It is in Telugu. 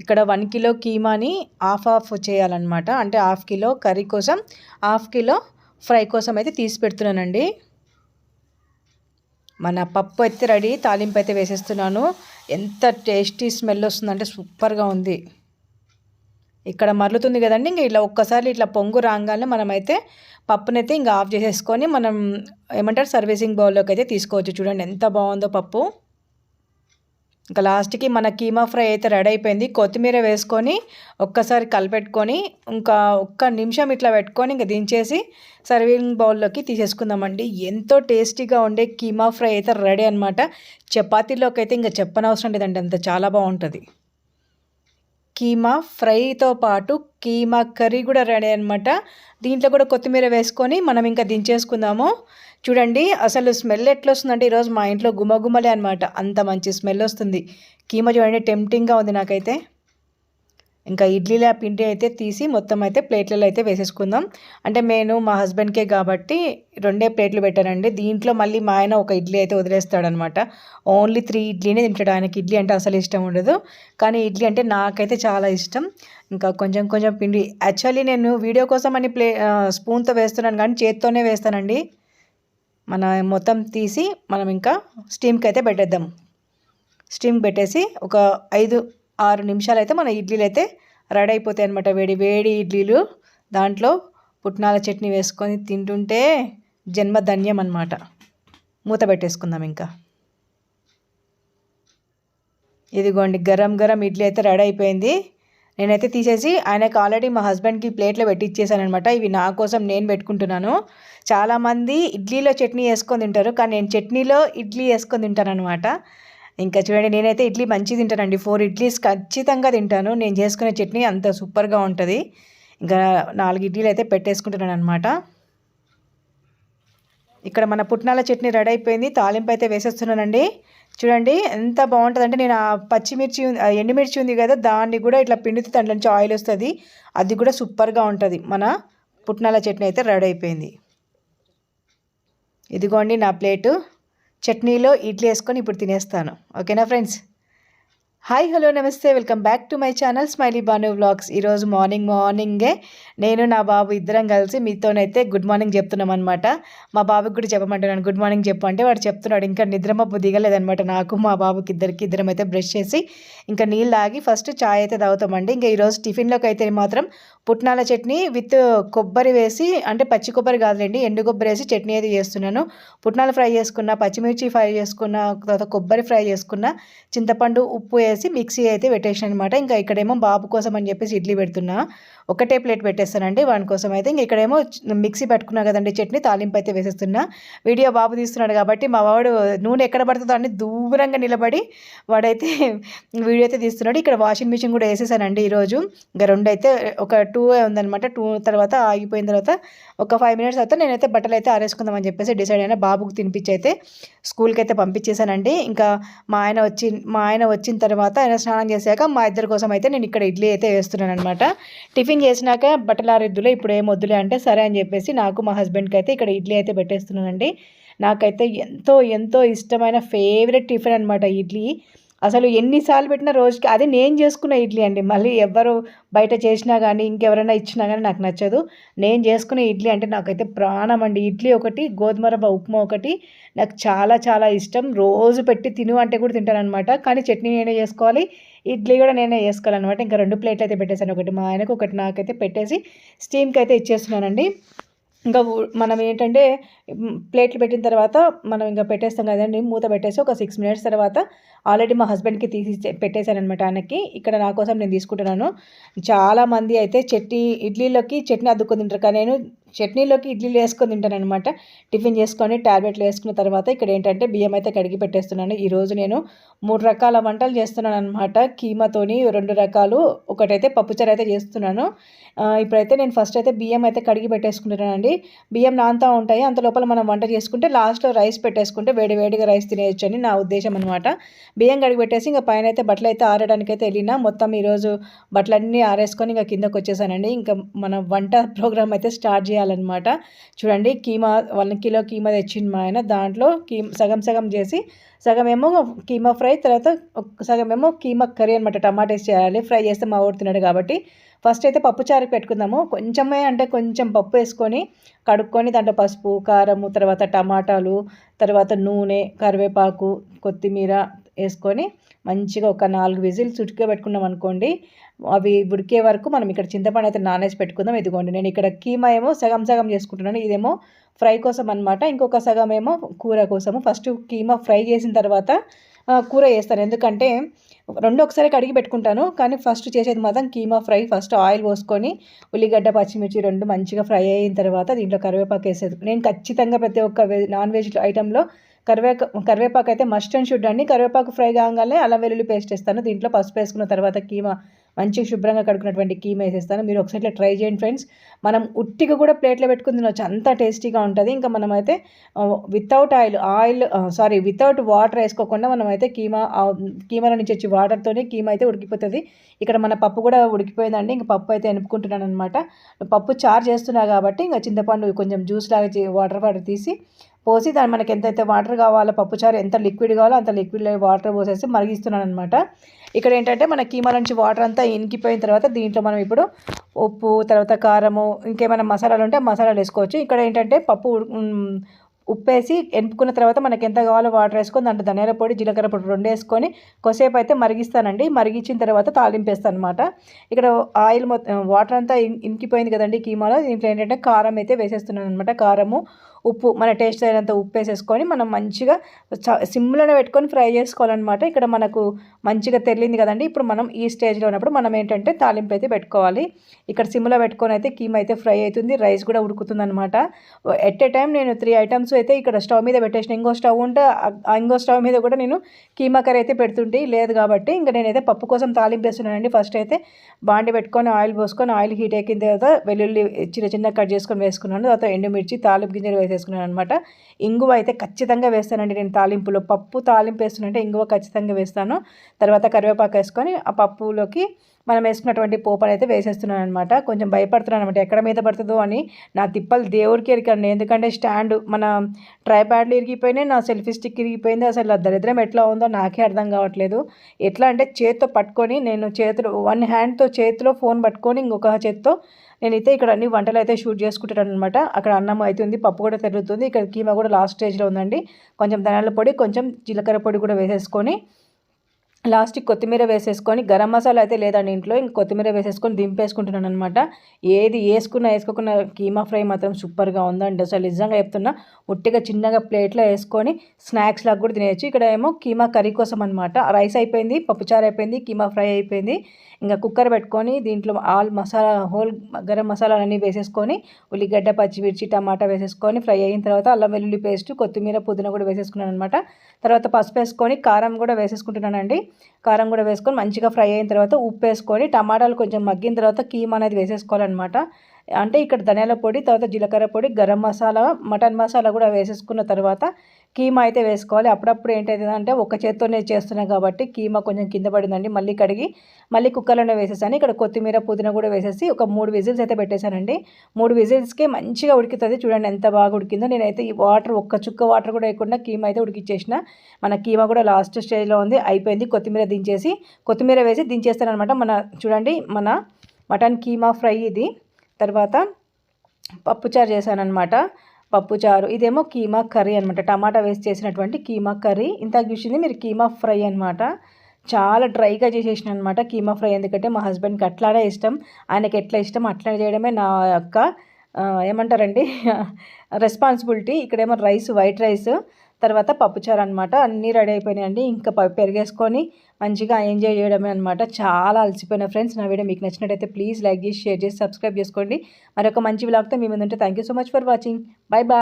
ఇక్కడ వన్ కిలో కీమాని హాఫ్ హాఫ్ చేయాలన్నమాట. అంటే హాఫ్ కిలో కర్రీ కోసం హాఫ్ కిలో ఫ్రై కోసం అయితే తీసి పెడుతున్నానండి. మన పప్పు అయితే రెడీ తాలింపు అయితే వేసేస్తున్నాను. ఎంత టేస్టీ స్మెల్ వస్తుందంటే సూపర్గా ఉంది. ఇక్కడ మరలుతుంది కదండి ఇంకా ఇట్లా ఒక్కసారి ఇట్లా పొంగు రాగానే మనమైతే పప్పునైతే ఇంకా ఆఫ్ చేసేసుకొని మనం ఏమంటారు సర్వీసింగ్ బౌల్లోకి అయితే తీసుకోవచ్చు. చూడండి ఎంత బాగుందో పప్పు. ఇంకా లాస్ట్కి మన కీమా ఫ్రై అయితే రెడీ అయిపోయింది. కొత్తిమీర వేసుకొని ఒక్కసారి కలిపెట్టుకొని ఇంకా ఒక్క నిమిషం ఇట్లా పెట్టుకొని ఇంకా దించేసి సర్వింగ్ బౌల్లోకి తీసేసుకుందామండి. ఎంతో టేస్టీగా ఉండే కీమా ఫ్రై అయితే రెడీ అనమాట చపాతీలోకి అయితే ఇంకా చెప్పనవసరం లేదండి. అంత చాలా బాగుంటుంది. కీమా ఫ్రైతో పాటు కీమా కర్రీ కూడా రెడీ అనమాట దీంట్లో కూడా కొత్తిమీర వేసుకొని మనం ఇంకా దించేసుకుందాము. చూడండి అసలు స్మెల్ ఎట్లా వస్తుందంటే ఈరోజు మా ఇంట్లో గుమగుమలే అనమాట అంత మంచి స్మెల్ వస్తుంది. కీమా చూడండి టెంప్టింగ్గా ఉంది నాకైతే. ఇంకా ఇడ్లీల పిండి అయితే తీసి మొత్తం అయితే ప్లేట్లలో అయితే వేసేసుకుందాం. అంటే నేను మా హస్బెండ్కే కాబట్టి రెండే ప్లేట్లు పెట్టానండి. దీంట్లో మళ్ళీ మా ఆయన ఒక ఇడ్లీ అయితే వదిలేస్తాడనమాట. ఓన్లీ త్రీ ఇడ్లీనే తింటాడు. ఆయనకి ఇడ్లీ అంటే అసలు ఇష్టం ఉండదు. కానీ ఇడ్లీ అంటే నాకైతే చాలా ఇష్టం. ఇంకా కొంచెం కొంచెం పిండి. యాక్చువల్లీ నేను వీడియో కోసం అని ప్లే స్పూన్తో వేస్తున్నాను కానీ చేత్తోనే వేస్తానండి. మన మొత్తం తీసి మనం ఇంకా స్టీమ్కి అయితే పెట్టేద్దాం. స్టీమ్ పెట్టేసి ఒక ఐదు ఆరు నిమిషాలు అయితే మన ఇడ్లీలు అయితే రెడీ అయిపోతాయి అనమాట వేడి వేడి ఇడ్లీలు. దాంట్లో పుట్నాల చట్నీ వేసుకొని తింటుంటే జన్మధన్యం అనమాట మూత పెట్టేసుకుందాం ఇంకా. ఇదిగోండి గరం గరం ఇడ్లీ అయితే రెడీ అయిపోయింది నేనైతే తీసేసి ఆయనకు ఆల్రెడీ మా హస్బెండ్కి ప్లేట్లో పెట్టి అనమాట ఇవి నా కోసం నేను పెట్టుకుంటున్నాను. చాలామంది ఇడ్లీలో చట్నీ వేసుకొని తింటారు కానీ నేను చట్నీలో ఇడ్లీ వేసుకొని తింటాను అనమాట ఇంకా చూడండి నేనైతే ఇడ్లీ మంచి తింటానండి. ఫోర్ ఇడ్లీస్ ఖచ్చితంగా తింటాను. నేను చేసుకునే చట్నీ అంత సూపర్గా ఉంటుంది. ఇంకా నాలుగు ఇడ్లీలు అయితే పెట్టేసుకుంటున్నాను అనమాట ఇక్కడ మన పుట్నాల చట్నీ రెడీ అయిపోయింది. తాలింపు అయితే వేసేస్తున్నానండి. చూడండి ఎంత బాగుంటుందంటే నేను ఆ పచ్చిమిర్చి ఎండుమిర్చి ఉంది కదా దాన్ని కూడా ఇట్లా పిండితే దాంట్లో నుంచి ఆయిల్ వస్తుంది. అది కూడా సూపర్గా ఉంటుంది. మన పుట్నాల చట్నీ అయితే రెడీ అయిపోయింది. ఇదిగోండి నా ప్లేటు. చట్నీలో ఇడ్లీ వేసుకొని ఇప్పుడు తినేస్తాను. ఓకేనా ఫ్రెండ్స్? హాయ్ హలో నమస్తే welcome back to my channel Smiley Banu vlogs ఈరోజు మార్నింగ్ మార్నింగే నేను నా బాబు ఇద్దరం కలిసి మీతోనైతే గుడ్ మార్నింగ్ చెప్తున్నాం అనమాట మా బాబుకి కూడా చెప్పమంటున్నాను గుడ్ మార్నింగ్ చెప్పు. అంటే వాడు చెప్తున్నాడు ఇంకా నిద్రమప్పు దిగలేదనమాట నాకు మా బాబుకి ఇద్దరికి ఇద్దరం అయితే బ్రష్ చేసి ఇంకా నీళ్ళు తాగి ఫస్ట్ చాయ్ అయితే తాగుతామండి. ఇంకా ఈరోజు టిఫిన్లోకి అయితే మాత్రం పుట్నాల చట్నీ విత్ కొబ్బరి వేసి అంటే పచ్చి కొబ్బరి కాదులేండి ఎండు కొబ్బరి వేసి చట్నీ అయితే చేస్తున్నాను. పుట్నాలు ఫ్రై చేసుకున్న పచ్చిమిర్చి ఫ్రై చేసుకున్న తర్వాత కొబ్బరి ఫ్రై చేసుకున్న చింతపండు ఉప్పు వేసి మిక్సీ అయితే పెట్టేసాను అనమాట ఇంకా ఇక్కడేమో బాబు కోసం అని చెప్పేసి ఇడ్లీ పెడుతున్నా. ఒకటే ప్లేట్ పెట్టేస్తానండి. వాని కోసం అయితే ఇంకా ఇక్కడేమో మిక్సీ పెట్టుకున్నా కదండి చట్నీ తాలింపు అయితే వేసేస్తున్నా. వీడియో బాబు తీస్తున్నాడు కాబట్టి మా వాడు నూనె ఎక్కడ పడుతుందో అని దూరంగా నిలబడి వాడైతే వీడియో అయితే తీస్తున్నాడు. ఇక్కడ వాషింగ్ మిషన్ కూడా వేసేసానండి ఈరోజు. ఇంకా రెండు అయితే ఒక టూ ఉందనమాట టూ తర్వాత ఆగిపోయిన తర్వాత ఒక ఫైవ్ మినిట్స్ అయితే నేనైతే బట్టలు అయితే ఆరేసుకుందామని చెప్పేసి డిసైడ్ అయినా బాబుకు తినిపించి అయితే స్కూల్కి అయితే పంపించేశానండి ఇంకా మా ఆయన వచ్చి మా ఆయన వచ్చిన తర్వాత ఆయన స్నానం చేశాక మా ఇద్దరి కోసం అయితే నేను ఇక్కడ ఇడ్లీ అయితే వేస్తున్నాను అనమాట టిఫిన్ చేసినాక బట్టలారిద్దులే ఇప్పుడు ఏం వద్దులే అంటే సరే అని చెప్పేసి నాకు మా హస్బెండ్కి అయితే ఇక్కడ ఇడ్లీ అయితే పెట్టేస్తున్నానండి. నాకైతే ఎంతో ఎంతో ఇష్టమైన ఫేవరెట్ టిఫిన్ అనమాట ఇడ్లీ. అసలు ఎన్నిసార్లు పెట్టినా రోజుకి అది నేను చేసుకున్న ఇడ్లీ అండి. మళ్ళీ ఎవరు బయట చేసినా కానీ ఇంకెవరైనా ఇచ్చినా కానీ నాకు నచ్చదు. నేను చేసుకునే ఇడ్లీ అంటే నాకైతే ప్రాణం అండి. ఇడ్లీ ఒకటి గోధుమ రవ్వ ఉప్మా ఒకటి నాకు చాలా చాలా ఇష్టం. రోజు పెట్టి తిను అంటే కూడా తింటానమాట కానీ చట్నీ నేనే చేసుకోవాలి. ఇడ్లీ కూడా నేనే చేసుకోవాలన్నమాట. ఇంకా రెండు ప్లేట్లు అయితే పెట్టేశాను. ఒకటి మా ఆయనకు ఒకటి నాకైతే పెట్టేసి స్టీమ్కి అయితే ఇచ్చేస్తున్నానండి. ఇంకా మనం ఏంటంటే ప్లేట్లు పెట్టిన తర్వాత మనం ఇంకా పెట్టేస్తాం కదండి మూత పెట్టేసి ఒక సిక్స్ మినిట్స్ తర్వాత ఆల్రెడీ మా హస్బెండ్కి తీసి పెట్టేశాను అనమాట ఆయనకి. ఇక్కడ నా కోసం నేను తీసుకుంటున్నాను. చాలామంది అయితే చట్నీ ఇడ్లీలోకి చట్నీ అద్దుకొని తింటారు. కానీ నేను చట్నీలోకి ఇడ్లీలు వేసుకొని తింటానమాట టిఫిన్ చేసుకొని ట్యాబ్లెట్లు వేసుకున్న తర్వాత ఇక్కడ ఏంటంటే బియ్యం అయితే కడిగి పెట్టేస్తున్నాను. ఈరోజు నేను మూడు రకాల వంటలు చేస్తున్నాను అనమాట కీమాతోని రెండు రకాలు ఒకటైతే పప్పుచారు అయితే చేస్తున్నాను. ఇప్పుడైతే నేను ఫస్ట్ అయితే బియ్యం అయితే కడిగి పెట్టేసుకుంటున్నానండి. బియ్యం నాంతా ఉంటాయి అంత లోపల మనం వంట చేసుకుంటే లాస్ట్లో రైస్ పెట్టేసుకుంటే వేడి వేడిగా రైస్ తినేయచ్చు అని నా ఉద్దేశం అనమాట బియ్యం కడిగి పెట్టేసి ఇంకా పైన అయితే బట్టలు అయితే ఆరడానికి అయితే వెళ్ళినా మొత్తం ఈరోజు బట్టలన్నీ ఆరేసుకొని ఇంకా కిందకు వచ్చేసానండి. ఇంకా మన వంట ప్రోగ్రామ్ అయితే స్టార్ట్ చేయాలి. చేయాలన్నమాట. చూడండి కీమా వన్ కిలో కీమా తెచ్చింది మా ఆయన. దాంట్లో కీ సగం సగం చేసి సగం ఏమో కీమా ఫ్రై తర్వాత సగం ఏమో కీమా కర్రీ అనమాట టమాటేస్ చేయాలి. ఫ్రై చేస్తే మా ఊరు తిన్నాడు కాబట్టి. ఫస్ట్ అయితే పప్పు చారు పెట్టుకుందాము. కొంచెమే అంటే కొంచెం పప్పు వేసుకొని కడుక్కొని దాంట్లో పసుపు కారము తర్వాత టమాటాలు తర్వాత నూనె కరివేపాకు కొత్తిమీర వేసుకొని మంచిగా ఒక నాలుగు విజిల్స్ ఉడికే పెట్టుకున్నాం అనుకోండి అవి ఉడికే వరకు మనం ఇక్కడ చింతపండు అయితే నానేసి పెట్టుకుందాం. ఇదిగోండి నేను ఇక్కడ కీమా ఏమో సగం సగం చేసుకుంటున్నాను. ఇదేమో ఫ్రై కోసం అనమాట ఇంకొక సగం ఏమో కూర కోసము. ఫస్ట్ కీమా ఫ్రై చేసిన తర్వాత కూర చేస్తాను ఎందుకంటే రెండు ఒకసారి కడిగి పెట్టుకుంటాను కానీ ఫస్ట్ చేసేది మాత్రం కీమా ఫ్రై. ఫస్ట్ ఆయిల్ పోసుకొని ఉల్లిగడ్డ పచ్చిమిర్చి రెండు మంచిగా ఫ్రై అయిన తర్వాత దీంట్లో కరివేపాకు వేసేది. నేను ఖచ్చితంగా ప్రతి ఒక్క నాన్ వెజ్ ఐటెంలో కరివేక కరివేపాకు అయితే మస్ట్ అండ్ షుడ్ అండి. కరివేపాకు ఫ్రై కాగానే అల్లం వెల్లుల్లి పేస్ట్ వేస్తాను. దీంట్లో పసుపు వేసుకున్న తర్వాత కీమా మంచిగా శుభ్రంగా కడుకున్నటువంటి కీమా వేసేస్తాను. మీరు ఒకసారి ట్రై చేయండి ఫ్రెండ్స్. మనం ఉట్టిగా కూడా ప్లేట్లో పెట్టుకుని తినొచ్చు. అంత టేస్టీగా ఉంటుంది. ఇంకా మనమైతే without oil oil sorry without water వేసుకోకుండా మనమైతే కీమా కీమాలో నుంచి వచ్చి వాటర్తోనే కీమా అయితే ఉడికిపోతుంది. ఇక్కడ మన పప్పు కూడా ఉడికిపోయిందండి. ఇంకా పప్పు అయితే ఎనుపుకుంటున్నాను అనమాట పప్పు చారు చేస్తున్నా కాబట్టి ఇంకా చింతపండు కొంచెం జ్యూస్ లాగా వాటర్ వాటర్ తీసి పోసి దాన్ని మనకి ఎంతైతే వాటర్ కావాలో పప్పుచారు ఎంత లిక్విడ్ కావాలో అంత లిక్విడ్ వాటర్ పోసేసి మరిగిస్తున్నాను అనమాట ఇక్కడ ఏంటంటే మన కీమా నుంచి వాటర్ అంతా ఇనికిపోయిన తర్వాత దీంట్లో మనం ఇప్పుడు ఉప్పు తర్వాత కారము ఇంకేమైనా మసాలాలు ఉంటే మసాలాలు వేసుకోవచ్చు. ఇక్కడ ఏంటంటే పప్పు ఉప్పేసి ఎంపుకున్న తర్వాత మనకి ఎంత కావాలో వాటర్ వేసుకొని దాంట్లో ధనియాల పొడి జీలకర్ర పొడి రెండు వేసుకొని కొసేపు అయితే మరిగిస్తానండి. మరిగించిన తర్వాత తాలింపేస్తాను అనమాట ఇక్కడ ఆయిల్ మొత్తం వాటర్ అంతా ఇంకిపోయింది కదండి కీమాలో. దీంట్లో ఏంటంటే కారం అయితే వేసేస్తున్నాను అనమాట కారము ఉప్పు మన టేస్ట్ అయినంత ఉప్పు వేసేసుకొని మనం మంచిగా సిమ్లోనే పెట్టుకొని ఫ్రై చేసుకోవాలన్నమాట. ఇక్కడ మనకు మంచిగా తెలియంది కదండి. ఇప్పుడు మనం ఈ స్టేజ్లో ఉన్నప్పుడు మనం ఏంటంటే తాలింపు అయితే పెట్టుకోవాలి. ఇక్కడ సిమ్లో పెట్టుకొని అయితే కీమ్ అయితే ఫ్రై అవుతుంది. రైస్ కూడా ఉడుకుతుంది అనమాట ఎట్ ఏ టైం నేను త్రీ ఐటమ్స్ అయితే ఇక్కడ స్టవ్ మీద పెట్టేసిన. ఇంకో స్టవ్ ఉంటే ఇంకో స్టవ్ మీద కూడా నేను కీమా కర్రీ అయితే పెడుతుంటే. లేదు కాబట్టి ఇంకా నేనైతే పప్పు కోసం తాలింపు వేస్తున్నానండి. ఫస్ట్ అయితే బాండి పెట్టుకొని ఆయిల్ పోసుకొని ఆయిల్ హీట్ ఎక్కిన తర్వాత వెల్లుల్లి చిన్న చిన్న కట్ చేసుకొని వేసుకున్నాను. తర్వాత ఎండుమిర్చి తాలింపు గింజలు వేసుకున్నాను అనమాట ఇంగువ అయితే ఖచ్చితంగా వేస్తానండి. నేను తాలింపులో పప్పు తాలింపు వేస్తున్నంటే ఇంగువ ఖచ్చితంగా వేస్తాను. తర్వాత కరివేపాకు వేసుకొని ఆ పప్పులోకి మనం వేసుకున్నటువంటి పోపని అయితే వేసేస్తున్నాను అనమాట కొంచెం భయపడుతున్నాను అనమాట ఎక్కడ మీద పడుతుందో అని నా తిప్పలు దేవుడికి ఎరికండి ఎందుకంటే స్టాండ్ మన ట్రైప్యాడ్లు ఇరిగిపోయినాయి నా సెల్ఫీ స్టిక్ ఇరిగిపోయింది. అసలు దరిద్రం ఎట్లా ఉందో నాకే అర్థం కావట్లేదు. ఎట్లా అంటే చేతితో పట్టుకొని నేను చేతిలో వన్ హ్యాండ్తో చేతిలో ఫోన్ పట్టుకొని ఇంకొక చేతితో నేనైతే ఇక్కడ అన్ని వంటలు అయితే షూట్ చేసుకుంటాను అనమాట అక్కడ అన్నం అవుతుంది పప్పు కూడా తెరుగుతుంది ఇక్కడ కీమా కూడా లాస్ట్ స్టేజ్లో ఉందండి. కొంచెం ధనాల పొడి కొంచెం జీలకర్ర పొడి కూడా వేసేసుకొని లాస్ట్కి కొత్తిమీర వేసేసుకొని గరం మసాలా అయితే లేదండి ఇంట్లో. ఇంక కొత్తిమీర వేసేసుకొని దింపేసుకుంటున్నాను అనమాట ఏది వేసుకున్నా వేసుకోకున్న కీమా ఫ్రై మాత్రం సూపర్గా ఉందండి. అసలు నిజంగా చెప్తున్నా ఉట్టిగా చిన్నగా ప్లేట్లో వేసుకొని స్నాక్స్ లాగా కూడా తినేయచ్చు. ఇక్కడ ఏమో కీమా కర్రీ కోసం అనమాట రైస్ అయిపోయింది పప్పుచారు అయిపోయింది కీమా ఫ్రై అయిపోయింది. ఇంకా కుక్కర్ పెట్టుకొని దీంట్లో ఆల్ మసాలా హోల్ గరం మసాలాలన్నీ వేసేసుకొని ఉల్లిగడ్డ పచ్చిమిర్చి టమాటా వేసేసుకొని ఫ్రై అయిన తర్వాత అల్లం వెల్లుల్లి పేస్ట్ కొత్తిమీర పుదీనా కూడా వేసేసుకున్నాను అనమాట తర్వాత పసుపు వేసుకొని కారం కూడా వేసేసుకుంటున్నానండి. కారం కూడా వేసుకొని మంచిగా ఫ్రై అయిన తర్వాత ఉప్పు వేసుకొని టమాటాలు కొంచెం మగ్గిన తర్వాత కీమ్ అనేది వేసేసుకోవాలన్నమాట. అంటే ఇక్కడ ధనియాల పొడి తర్వాత జీలకర్ర పొడి గరం మసాలా మటన్ మసాలా కూడా వేసేసుకున్న తర్వాత కీమా అయితే వేసుకోవాలి. అప్పుడప్పుడు ఏంటంటే ఒక చేత్తోనే చేస్తున్నాం కాబట్టి కీమా కొంచెం కింద పడిందండి. మళ్ళీ కడిగి మళ్ళీ కుక్కర్లోనే వేసేసాను. ఇక్కడ కొత్తిమీర పుదీనా కూడా వేసేసి ఒక మూడు విజిల్స్ అయితే పెట్టేశానండి. మూడు విజిల్స్కి మంచిగా ఉడుకుతుంది. చూడండి ఎంత బాగా ఉడికిందో. నేనైతే ఈ వాటర్ ఒక్క చుక్క వాటర్ కూడా వేయకుండా కీమా అయితే ఉడికిచ్చేసిన. మన కీమా కూడా లాస్ట్ స్టేజ్లో ఉంది. అయిపోయింది. కొత్తిమీర దించేసి కొత్తిమీర వేసి దించేస్తాను అనమాట మన చూడండి మన మటన్ కీమా ఫ్రై ఇది. తర్వాత పప్పుచారు చేశానమాట పప్పుచారు ఇదేమో కీమా కర్రీ అనమాట టమాటా వేసి చేసినటువంటి కీమా కర్రీ. ఇంత చూసింది మీరు కీమా ఫ్రై అనమాట చాలా డ్రైగా చేసేసిన అనమాట కీమా ఫ్రై. ఎందుకంటే మా హస్బెండ్కి అట్లానే ఇష్టం. ఆయనకి ఎట్లా ఇష్టం అట్లా చేయడమే నా యొక్క ఏమంటారండి? రెస్పాన్సిబిలిటీ. ఇక్కడేమో రైస్ వైట్ రైస్ తర్వాత పప్పుచారు అనమాట అన్నీ రెడీ అయిపోయినాయండి. ఇంకా పెరిగేసుకొని మంచిగా ఎంజాయ్ చేయడమే అనమాట చాలా అలసిపోయిన ఫ్రెండ్స్ నా వీడియో మీకు నచ్చినట్టయితే ప్లీజ్ లైక్ చేసి షేర్ చేసి సబ్స్క్రైబ్ చేసుకోండి. మరొక మంచి బ్లాగ్తో మీ ముందుంటే. Thank you so much for watching bye bye